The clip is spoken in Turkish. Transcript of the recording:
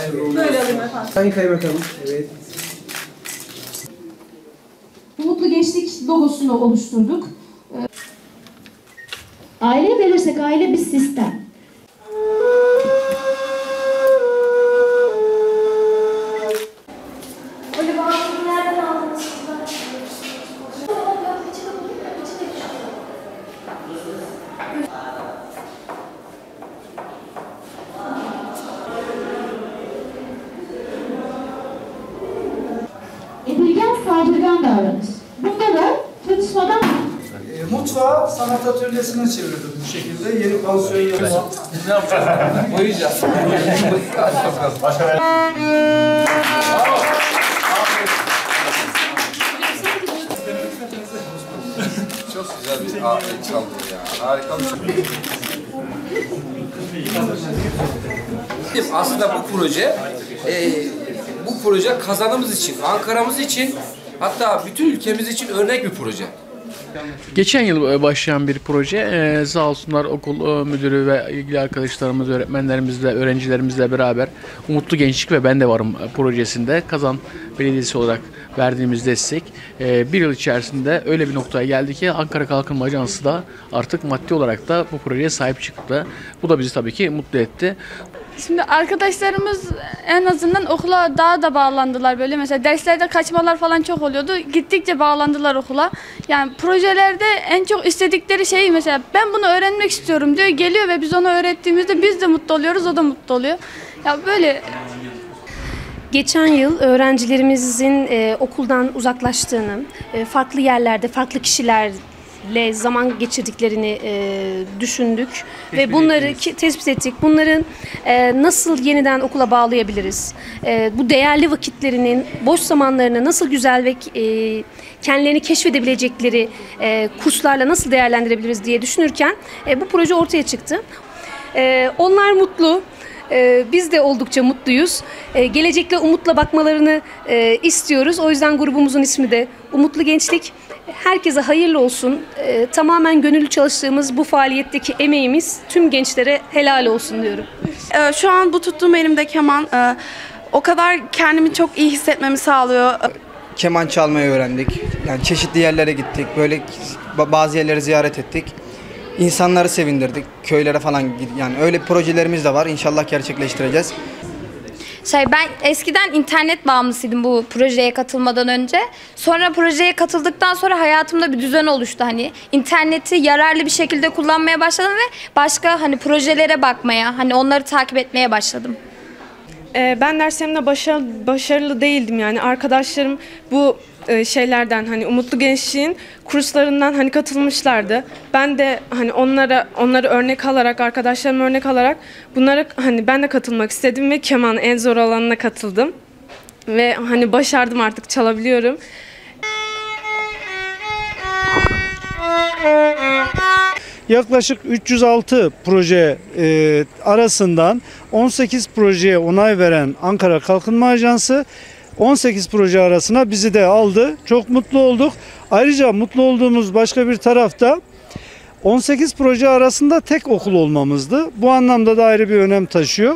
Hayırlı Böyle alayım efendim. Sayın Kaymakamım. Evet. Mutlu Gençlik logosunu oluşturduk. Aile verirsek aile bir sistem. Böyle bazı saldırgan davranış. Bunda da çatışmadan E, mutfağı sanat atölyesine çevirdik bu şekilde. Yeni pansiyon yapalım. Ne yapacağız? Boyayacağız. Bakalım. Çok güzel bir alet çaldı ya. Harika bir şey. Aslında bu proje, e, bu proje kazanımız için, Ankara'mız için, hatta bütün ülkemiz için örnek bir proje. Geçen yıl e, başlayan bir proje. Ee, sağ olsunlar okul e, müdürü ve ilgili arkadaşlarımız, öğretmenlerimizle, öğrencilerimizle beraber Umutlu Gençlik ve Ben de Varım e, projesinde Kazan Belediyesi olarak verdiğimiz destek bir yıl içerisinde öyle bir noktaya geldi ki Ankara Kalkınma Ajansı da artık maddi olarak da bu projeye sahip çıktı. Bu da bizi tabii ki mutlu etti. Şimdi arkadaşlarımız en azından okula daha da bağlandılar böyle mesela derslerde kaçmalar falan çok oluyordu. Gittikçe bağlandılar okula. Yani projelerde en çok istedikleri şey mesela ben bunu öğrenmek istiyorum diyor. Geliyor ve biz onu öğrettiğimizde biz de mutlu oluyoruz, o da mutlu oluyor. Ya böyle Geçen yıl öğrencilerimizin e, okuldan uzaklaştığını, e, farklı yerlerde, farklı kişilerle zaman geçirdiklerini e, düşündük ve bunları ki, tespit ettik. Bunların e, nasıl yeniden okula bağlayabiliriz? E, bu değerli vakitlerinin, boş zamanlarını nasıl güzel ve e, kendilerini keşfedebilecekleri e, kurslarla nasıl değerlendirebiliriz diye düşünürken e, bu proje ortaya çıktı. E, onlar mutlu. Ee, biz de oldukça mutluyuz. Ee, gelecekle umutla bakmalarını e, istiyoruz. O yüzden grubumuzun ismi de Umutlu Gençlik. Herkese hayırlı olsun. Ee, tamamen gönüllü çalıştığımız bu faaliyetteki emeğimiz tüm gençlere helal olsun diyorum. Ee, Şu an bu tuttuğum elimde keman e, o kadar kendimi çok iyi hissetmemi sağlıyor. keman çalmayı öğrendik. Yani çeşitli yerlere gittik. Böyle ba- bazı yerleri ziyaret ettik. İnsanları sevindirdik. Köylere falan yani öyle projelerimiz de var. İnşallah gerçekleştireceğiz. Şey ben eskiden internet bağımlısıydım bu projeye katılmadan önce. Sonra projeye katıldıktan sonra hayatımda bir düzen oluştu hani. İnterneti yararlı bir şekilde kullanmaya başladım ve başka hani projelere bakmaya, hani onları takip etmeye başladım. Ee, Ben derslerimde başarılı, başarılı değildim yani arkadaşlarım bu e, şeylerden hani Umutlu Gençliğin kurslarından hani katılmışlardı. Ben de hani onlara onları örnek alarak arkadaşlarımı örnek alarak bunlara hani ben de katılmak istedim ve keman en zor alanına katıldım. Ve hani başardım artık çalabiliyorum. Yaklaşık 306 proje e, arasından 18 projeye onay veren Ankara Kalkınma Ajansı 18 proje arasına bizi de aldı. Çok mutlu olduk. Ayrıca mutlu olduğumuz başka bir tarafta 18 proje arasında tek okul olmamızdı. Bu anlamda da ayrı bir önem taşıyor.